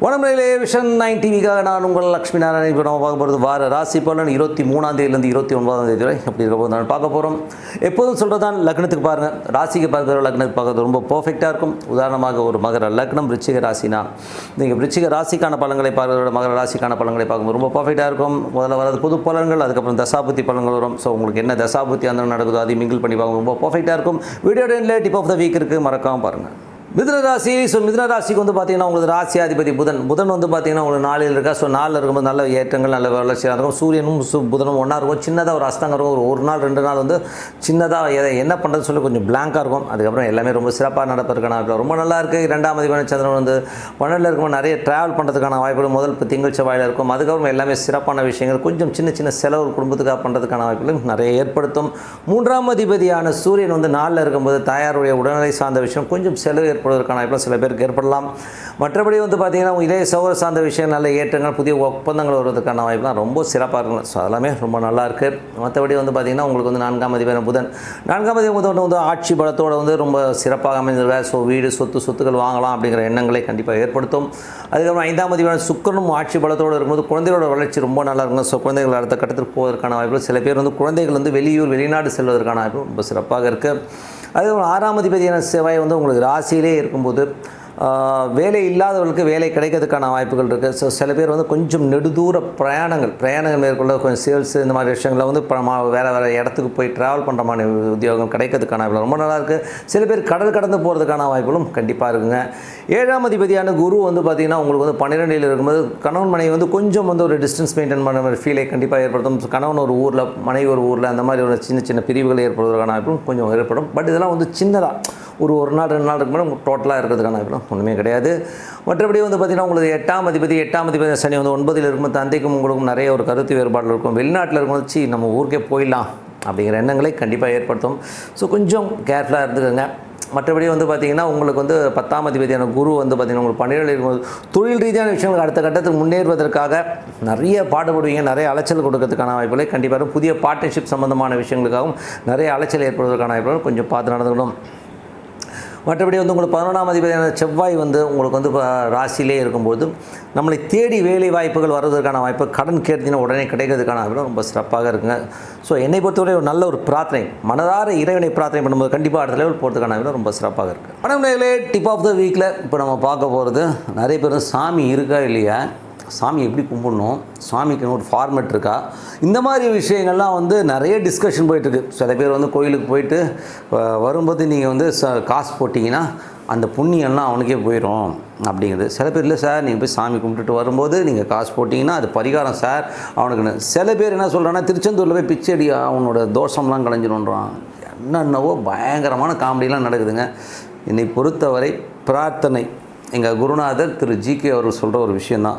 வனமுறையிலே vision nine டிவிக்காக நான் உங்கள் லக்ஷ்மி நாராயணன் இப்போ நம்ம பார்க்க போகிறது வார ராசி பலன். இருபத்தி மூணாம் தேதியிலேருந்து இருபத்தி ஒன்பதாம் தேதி வரை அப்படி இருக்க போது நான் பார்க்க போகிறோம் எப்போதும் சொல்கிறது தான் லக்னத்துக்கு பாருங்கள் ராசிக்கு பார்க்குற லக்னத்துக்கு பார்க்கறது ரொம்ப பர்ஃபெக்டாக இருக்கும். உதாரணமாக ஒரு மகர லக்னம் ரிச்சிக ராசினா நீங்கள் ரிச்சிக ராசிக்கான பலன்களை பார்க்குறத மகர ராசிக்கான பலன்களை பார்க்கும்போது ரொம்ப பர்ஃபெக்டாக இருக்கும். முதல்ல வரது புது பலன்கள் அதுக்கப்புறம் தசாபுத்தி பலன்கள் வரும். ஸோ உங்களுக்கு என்ன தசாபுத்தி அந்த நடக்குதோ அதையும் மிங்கிள் பண்ணி பார்க்கும் ரொம்ப பர்ஃபெக்டாக இருக்கும். வீடியோ டென்ல டிப் ஆஃப் த வீக் இருக்குது மறக்காமல் பாருங்கள் மிதுன ராசி ஸோ மிதுன ராசிக்கு வந்து பார்த்தீங்கன்னா உங்களுக்கு ராசியாதிபதி புதன். புதன் வந்து பார்த்தீங்கன்னா உங்களுக்கு நாளில் இருக்கா? ஸோ நாளில் இருக்கும்போது நல்ல ஏற்றங்கள் நல்ல வளர்ச்சியாக இருக்கும். சூரியனும் சு புதனும் ஒன்றா இருக்கும். சின்னதாக ஒரு அஸ்தங்கம் இருக்கும். ஒரு ஒரு நாள் ரெண்டு நாள் வந்து சின்னதாக எதை என்ன பண்ணுறதுன்னு சொல்லி கொஞ்சம் பிளாங்காக இருக்கும். அதுக்கப்புறம் எல்லாமே ரொம்ப சிறப்பாக நடப்பதற்கான வாய்ப்பு ரொம்ப நல்லா இருக்குது ரெண்டாம் அதிபதி சந்திரன் வந்து பன்னெண்டில் இருக்கும்போது நிறைய ட்ராவல் பண்ணுறதுக்கான வாய்ப்புகள். முதல் இப்போ திங்கள் செவ்வாயில் இருக்கும். அதுக்கப்புறம் எல்லாமே சிறப்பான விஷயங்கள். கொஞ்சம் சின்ன சின்ன செலவு குடும்பத்துக்காக பண்ணுறதுக்கான வாய்ப்புகள் நிறைய ஏற்படுத்தும். மூன்றாம் அதிபதியான சூரியன் வந்து நாளில் இருக்கும்போது தாயாருடைய உடல்நிலை சார்ந்த விஷயம். கொஞ்சம் செலவு ஏற்படுவதற்கான வாய்ப்பில் சில பேருக்கு ஏற்படலாம். மற்றபடி வந்து பார்த்திங்கன்னா இதே சௌர சார்ந்த விஷயம் நல்ல ஏற்றங்கள் புதிய ஒப்பந்தங்கள் வருவதற்கான வாய்ப்புலாம் ரொம்ப சிறப்பாக இருக்கும் ஸோ அதெல்லாமே ரொம்ப நல்லா இருக்குது மற்றபடி வந்து பார்த்திங்கன்னா உங்களுக்கு வந்து நான்காம் அதிபர் புதன். நான்காம் அதிபர் புதன் வந்து ஆட்சி பலத்தோடு வந்து ரொம்ப சிறப்பாக அமைந்திருக்கார் ஸோ வீடு சொத்து சொத்துக்கள் வாங்கலாம் அப்படிங்கிற எண்ணங்களை கண்டிப்பாக ஏற்படுத்தும். அதுக்கப்புறம் ஐந்தாம் அதிபரான சுக்கரனும் ஆட்சி பலத்தோடு இருக்கும்போது குழந்தைகளோட வளர்ச்சி ரொம்ப நல்லா இருக்கும் ஸோ குழந்தைகள் அடுத்த கட்டத்தில் போவதற்கான வாய்ப்புகள் சில பேர் வந்து குழந்தைகள் வந்து வெளியூர் வெளிநாடு செல்வதற்கான வாய்ப்பு ரொம்ப சிறப்பாக இருக்குது அதே ஆறாம் அதிபதியான செவ்வாய் வந்து உங்களுக்கு ராசியிலே இருக்கும்போது வேலை இல்லாதவர்களுக்கு வேலை கிடைக்கிறதுக்கான வாய்ப்புகள் இருக்குது ஸோ சில பேர் வந்து கொஞ்சம் நெடுதூர பிரயாணங்கள் பிரயாணங்கள் மேற்கொள்ள கொஞ்சம் சேல்ஸ் இந்த மாதிரி விஷயங்களில் வந்து இப்போ வேறு வேறு இடத்துக்கு போய் ட்ராவல் பண்ணுற மாதிரி உத்தியோகம் கிடைக்கிறதுக்கான வாய்ப்பு ரொம்ப நல்லா இருக்குது சில பேர் கடல் கடந்து போகிறதுக்கான வாய்ப்புகளும் கண்டிப்பாக இருக்குங்க. ஏழாம் அதிபதியான குரு வந்து பார்த்திங்கன்னா உங்களுக்கு வந்து பன்னிரெண்டில் இருக்கும்போது கணவன் மனைவி வந்து கொஞ்சம் வந்து ஒரு டிஸ்டன்ஸ் மெயின்டைன் பண்ண மாதிரி ஃபீலை கண்டிப்பாக ஏற்படுத்தும். கணவன் ஒரு ஊரில் மனைவி ஒரு ஊரில் அந்த மாதிரி ஒரு சின்ன சின்ன பிரிவுகள் ஏற்படுவதற்கான வாய்ப்பும் கொஞ்சம் ஏற்படும். பட் இதெல்லாம் வந்து சின்னதாக ஒரு ஒரு நாள் ரெண்டு நாள் இருக்கு மேடம் டோட்டலாக இருக்கிறதுக்கான வாய்ப்புலாம் ஒன்றுமே கிடையாது. மற்றபடி வந்து பார்த்திங்கன்னா உங்களுக்கு எட்டாம் அதிபதி எட்டாம் அதிபதி சனி வந்து ஒன்பதில் இருக்கும். தந்தைக்கும் உங்களுக்கும் நிறைய ஒரு கருத்து வேறுபாடு இருக்கும். வெளிநாட்டில் இருக்கும். வச்சு நம்ம ஊருக்கே போயிடலாம் அப்படிங்கிற எண்ணங்களை கண்டிப்பாக ஏற்படுத்தும். ஸோ கொஞ்சம் கேர்ஃபுல்லாக இருந்துக்கோங்க. மற்றபடி வந்து பார்த்திங்கன்னா உங்களுக்கு வந்து பத்தாம் அதிபதியான குரு வந்து பார்த்திங்கன்னா உங்களுக்கு பன்னிரெண்டு இருக்கும்போது தொழில் ரீதியான விஷயங்கள் அடுத்த கட்டத்துக்கு முன்னேறுவதற்காக நிறைய பாடுபடுவீங்க. நிறைய அலைச்சல் கொடுக்கறதுக்கான வாய்ப்புகளை கண்டிப்பாக புதிய பார்ட்னர்ஷிப் சம்மந்தமான விஷயங்களுக்காகவும் நிறைய அலைச்சல் ஏற்படுவதற்கான வாய்ப்புகள் கொஞ்சம் பார்த்து நடந்துக்கணும். மற்றபடி வந்து உங்களுக்கு பதினொன்றாம் அதிபதியான செவ்வாய் வந்து உங்களுக்கு வந்து இப்போ ராசியிலே இருக்கும்போது நம்மளை தேடி வேலை வாய்ப்புகள் வர்றதுக்கான வாய்ப்பு கடன் கேட்டீங்கன்னா உடனே கிடைக்கிறதுக்கான வாய்ப்பு ரொம்ப சிறப்பாக இருக்குங்க. ஸோ என்னை பொறுத்தவரை ஒரு நல்ல ஒரு பிரார்த்தனை மனதார இறைவனை பிரார்த்தனை பண்ணும்போது கண்டிப்பாக அடுத்த லெவல் போகிறதுக்கான வாய்ப்பு ரொம்ப சிறப்பாக இருக்குது பணம் டிப் ஆஃப் த வீக்கில் இப்போ நம்ம பார்க்க போகிறது நிறைய பேர் சாமி இருக்கா இல்லையா? சாமி எப்படி கும்பிடணும்? சாமிக்கு ஒரு ஃபார்மேட் இருக்கா? இந்த மாதிரி விஷயங்கள்லாம் வந்து நிறைய டிஸ்கஷன் போயிட்டுருக்கு. சில பேர் வந்து கோயிலுக்கு போயிட்டு வரும்போது நீங்கள் வந்து ச காசு போட்டிங்கன்னா அந்த புண்ணியம்லாம் அவனுக்கே போயிடும் அப்படிங்கிறது சில பேர் இல்லை சார் நீங்கள் போய் சாமி கும்பிட்டுட்டு வரும்போது நீங்கள் காசு போட்டிங்கன்னா அது பரிகாரம் சார் அவனுக்குன்னு. சில பேர் என்ன சொல்கிறான்னா திருச்செந்தூரில் போய் பிச்சை அடி அவனோட தோஷம்லாம் கலைஞ்சிடும்ன்றான் என்னென்னவோ பயங்கரமான காமெடிலாம் நடக்குதுங்க. என்னை பொறுத்தவரை பிரார்த்தனை. எங்கள் குருநாதர் திரு ஜி கே அவர் சொல்கிற ஒரு விஷயந்தான்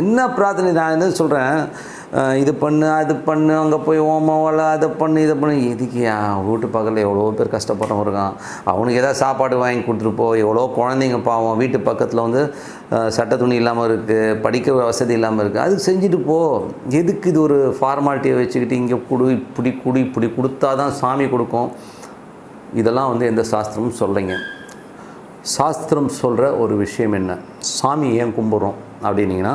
என்ன பிரார்த்தனை நான் என்ன சொல்கிறேன் இது பண்ணு அது பண்ணு அங்கே போய் ஓமம் அதை பண்ணு இதை பண்ணு. எதுக்கு என் வீட்டு பக்கத்தில் எவ்வளோ பேர் கஷ்டப்படுறவங்க இருக்கான்? அவனுக்கு எதாவது சாப்பாடு வாங்கி கொடுத்துட்டு போ. எவ்வளோ குழந்தைங்க பாவம். வீட்டு பக்கத்தில் வந்து சட்ட சட்டை துணி இல்லாமல் இருக்குது படிக்க வசதி இல்லாமல் இருக்குது அதுக்கு செஞ்சுட்டு போ. எதுக்கு இது ஒரு ஃபார்மாலிட்டியை வச்சுக்கிட்டு இங்கே குடு இப்படி குடி இப்படி கொடுத்தா தான் சாமி கொடுக்கும்? இதெல்லாம் வந்து எந்த சாஸ்திரமும் சொல்லைங்க சாஸ்திரம் சொல்கிற ஒரு விஷயம் என்ன? சாமி ஏன் கும்பிட்றோம்? அப்படின்னிங்கன்னா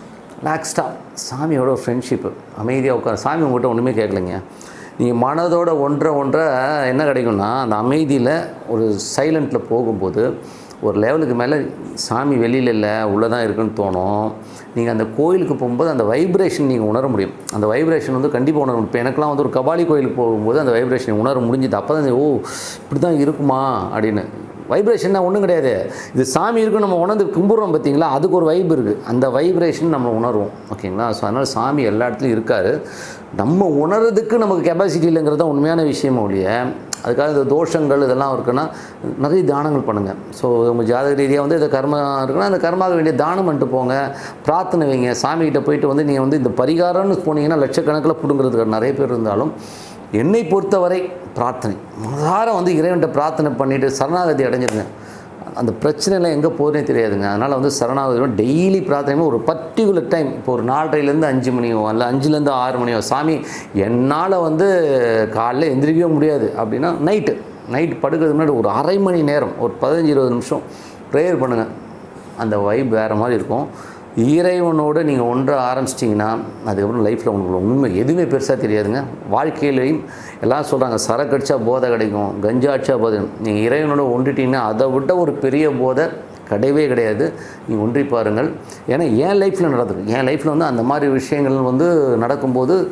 ரிலாக்ஸ்டாக சாமியோட ஃப்ரெண்ட்ஷிப்பு அமைதியாக உட்கார். சாமி உங்கள்கிட்ட ஒன்றுமே கேட்கலைங்க நீங்கள் மனதோட ஒன்றை ஒன்றை என்ன கிடைக்கும்னா அந்த அமைதியில் ஒரு சைலண்ட்டில் போகும்போது ஒரு லெவலுக்கு மேலே சாமி வெளியில் இல்லை உள்ளே தான் இருக்குன்னு தோணும். நீங்கள் அந்த கோயிலுக்கு போகும்போது அந்த வைப்ரேஷன் நீங்கள் உணர முடியும். அந்த வைப்ரேஷன் வந்து கண்டிப்பாக உணர முடியும். இப்போ எனக்குலாம் வந்து ஒரு கபாலி கோயிலுக்கு போகும்போது அந்த வைப்ரேஷன் உணர முடிஞ்சுது. அப்போ தான் ஓ இப்படி தான் இருக்குமா அப்படின்னு. வைப்ரேஷன்னா ஒன்றும் கிடையாது. இது சாமி இருக்கும் நம்ம உணர்ந்து கும்பிட்றோம் பார்த்தீங்களா அதுக்கு ஒரு வைப் இருக்குது அந்த வைப்ரேஷன் நம்ம உணர்வோம். ஓகேங்களா? ஸோ அதனால் சாமி எல்லா இடத்துலையும் இருக்கார். நம்ம உணர்றதுக்கு நமக்கு கெப்பாசிட்டி இல்லைங்கிறது தான் உண்மையான விஷயம் ஒழிய அதுக்காக இந்த தோஷங்கள் இதெல்லாம் இருக்குன்னா நிறைய தானங்கள் பண்ணுங்கள் ஸோ உங்கள் ஜாதக ரீதியாக வந்து இந்த கர்மா இருக்குன்னா அந்த கர்மாவுக்கு வேண்டிய தானம் பண்ணிட்டு போங்க. பிரார்த்தனை வைங்க. சாமிகிட்ட போயிட்டு வந்து நீங்கள் வந்து இந்த பரிகாரம்னு போனீங்கன்னா லட்சக்கணக்கில் பிடுங்கிறதுக்கு நிறைய பேர் இருந்தாலும் என்னை பொறுத்தவரை பிரார்த்தனை. மனதார வந்து இறைவன்கிட்ட பிரார்த்தனை பண்ணிவிட்டு சரணாகதி அடைஞ்சிருங்க. அந்த பிரச்சனைலாம் எங்கே போகுதுனே தெரியாதுங்க. அதனால் வந்து சரணாகதி டெய்லி பிரார்த்தனை ஒரு பர்டிகுலர் டைம் இப்போ ஒரு நாலரைலேருந்து அஞ்சு மணியோ இல்லை அஞ்சுலேருந்து ஆறு மணியோ சாமி என்னால் வந்து காலைல எந்திரிக்கவே முடியாது. அப்படின்னா நைட்டு நைட் படுக்கிறதுக்கு முன்னாடி ஒரு அரை மணி நேரம் ஒரு பதினஞ்சு இருபது நிமிஷம் ப்ரேயர் பண்ணுங்கள் அந்த வைப் வேறு மாதிரி இருக்கும். இறைவனோடு நீங்கள் ஒன்ற ஆரம்பிச்சிட்டிங்கன்னா அதுக்கப்புறம் லைஃப்பில் உங்களுக்கு உண்மை எதுவுமே பெருசாக தெரியாதுங்க. வாழ்க்கையிலையும் எல்லாம் சொல்கிறாங்க சரக்கு அடித்தா போதை கிடைக்கும் கஞ்சா போதை நீங்கள் இறைவனோட ஒன்றுட்டிங்கன்னா அதை விட ஒரு பெரிய போதை கிடையவே கிடையாது. நீங்கள் ஒன்றி பாருங்கள். ஏன்னா என் லைஃப்பில் நடந்திருக்கு. என் லைஃப்பில் வந்து அந்த மாதிரி விஷயங்கள் வந்து நடக்கும்போது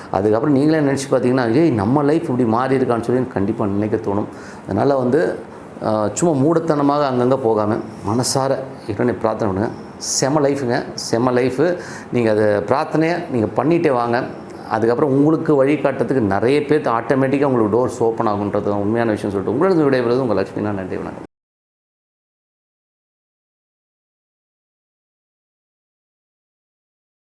அதுக்கப்புறம் நீங்களே நினச்சி பார்த்தீங்கன்னா ஏய் நம்ம லைஃப் இப்படி மாறி இருக்கான்னு சொல்லி கண்டிப்பாக நினைக்க தோணும். அதனால் வந்து சும்மா மூடத்தனமாக அங்கங்கே போகாமல் மனசார இறைவனை பிரார்த்தனை பண்ணுங்கள் செம லைஃபுங்க செம லைஃபு நீங்கள் அதை பிரார்த்தனையை நீங்கள் பண்ணிகிட்டே வாங்க. அதுக்கப்புறம் உங்களுக்கு வழிகாட்டுறதுக்கு நிறைய பேர் ஆட்டோமேட்டிக்காக உங்களுக்கு டோர்ஸ் ஓப்பன் ஆகுன்றது உண்மையான விஷயம் சொல்லிட்டு உங்களோட விடைபெறுவது உங்கள் லட்சுமி. நான் நன்றி வணக்கம்.